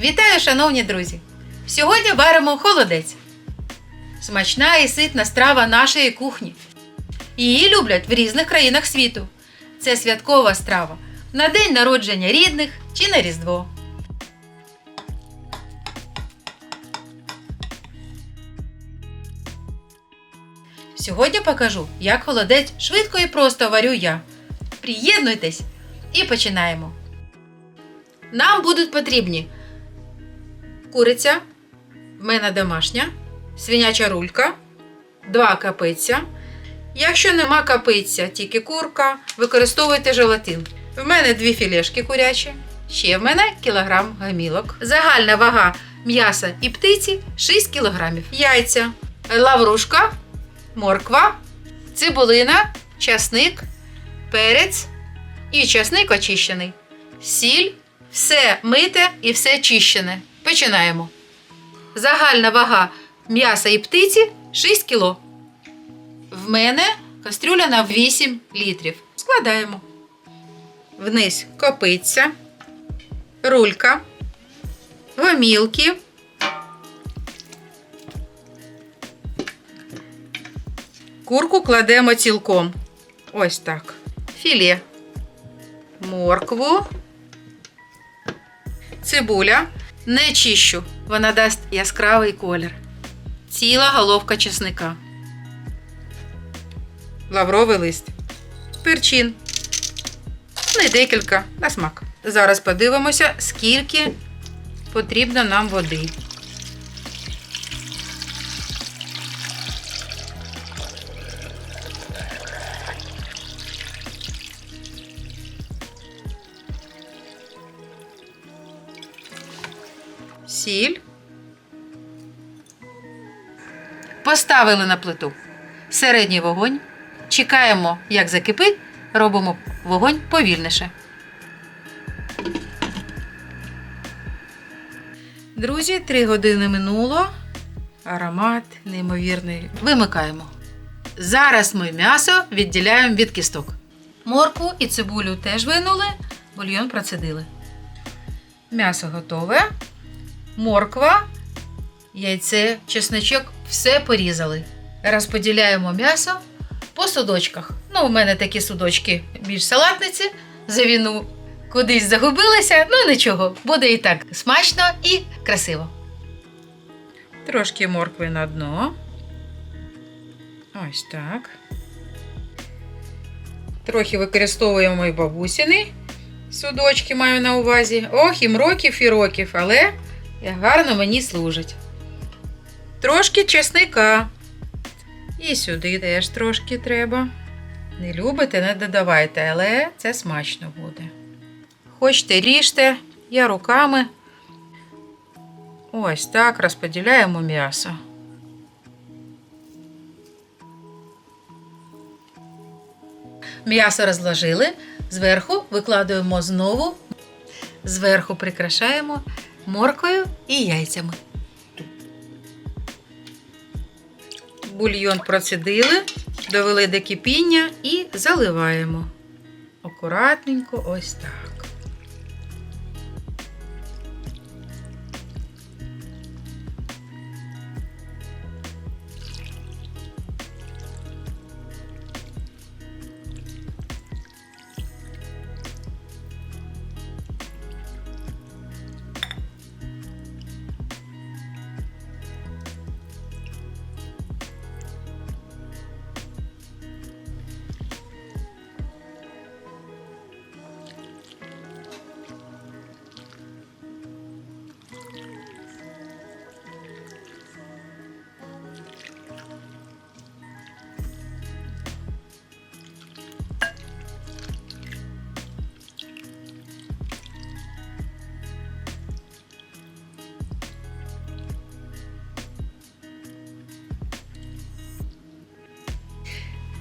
Вітаю, шановні друзі! Сьогодні варимо холодець. Смачна і ситна страва нашої кухні. Її люблять в різних країнах світу. Це святкова страва на день народження рідних чи на Різдво. Сьогодні покажу, як холодець швидко і просто варю я. Приєднуйтесь і починаємо. Нам будуть потрібні куриця, в мене домашня, свиняча рулька, два капиця. Якщо нема капиця, тільки курка, використовуйте желатин. В мене дві філешки курячі, ще в мене кілограм гамілок. Загальна вага м'яса і птиці 6 кілограмів. Яйця, лаврушка, морква, цибулина, часник, перець і часник очищений. Сіль, все мите і все чищене. Починаємо. Загальна вага м'яса і птиці 6 кг. В мене кастрюля на 8 літрів. Складаємо. Вниз копиця, рулька, гомілки. Курку кладемо цілком. Ось так. Філе. Моркву. Цибуля. Не чищу. Вона дасть яскравий колір. Ціла головка чесника. Лавровий лист. Перчин. Не декілька на смак. Зараз подивимося, скільки потрібно нам води. Сіль. Поставили на плиту середній вогонь. Чекаємо, як закипить, робимо вогонь повільніше. Друзі, три години минуло. Аромат неймовірний. Вимикаємо. Зараз ми м'ясо відділяємо від кісток. Моркву і цибулю теж винули, бульйон процедили. М'ясо готове. Морква, яйце, чесночок все порізали. Розподіляємо м'ясо по судочках. Ну, у мене такі судочки більш салатниці. За війну кудись загубилися, ну нічого, буде і так смачно і красиво. Трошки моркви на дно. Ось так. Трохи використовуємо і бабусіни. Судочки маю на увазі. Ох, їм років і років, але гарно мені служить. Трошки чесника. І сюди теж трошки треба. Не любите, не додавайте, але це смачно буде. Хочете, ріжте, я руками. Ось так розподіляємо м'ясо. М'ясо розложили, зверху викладуємо знову, зверху прикрашаємо морквою і яйцями. Бульйон процідили, довели до кипіння і заливаємо. Акуратненько, ось так.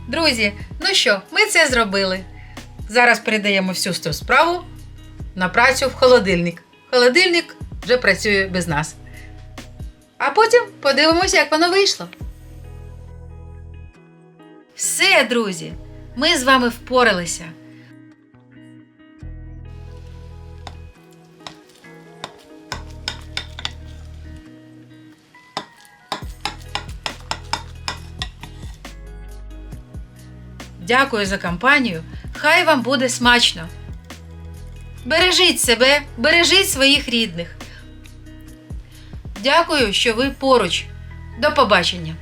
Друзі, ну що, ми це зробили. Зараз передаємо всю цю справу на працю в холодильник. Холодильник вже працює без нас. А потім подивимося, як воно вийшло. Все, друзі, ми з вами впоралися. Дякую за компанію. Хай вам буде смачно. Бережіть себе, бережіть своїх рідних. Дякую, що ви поруч. До побачення!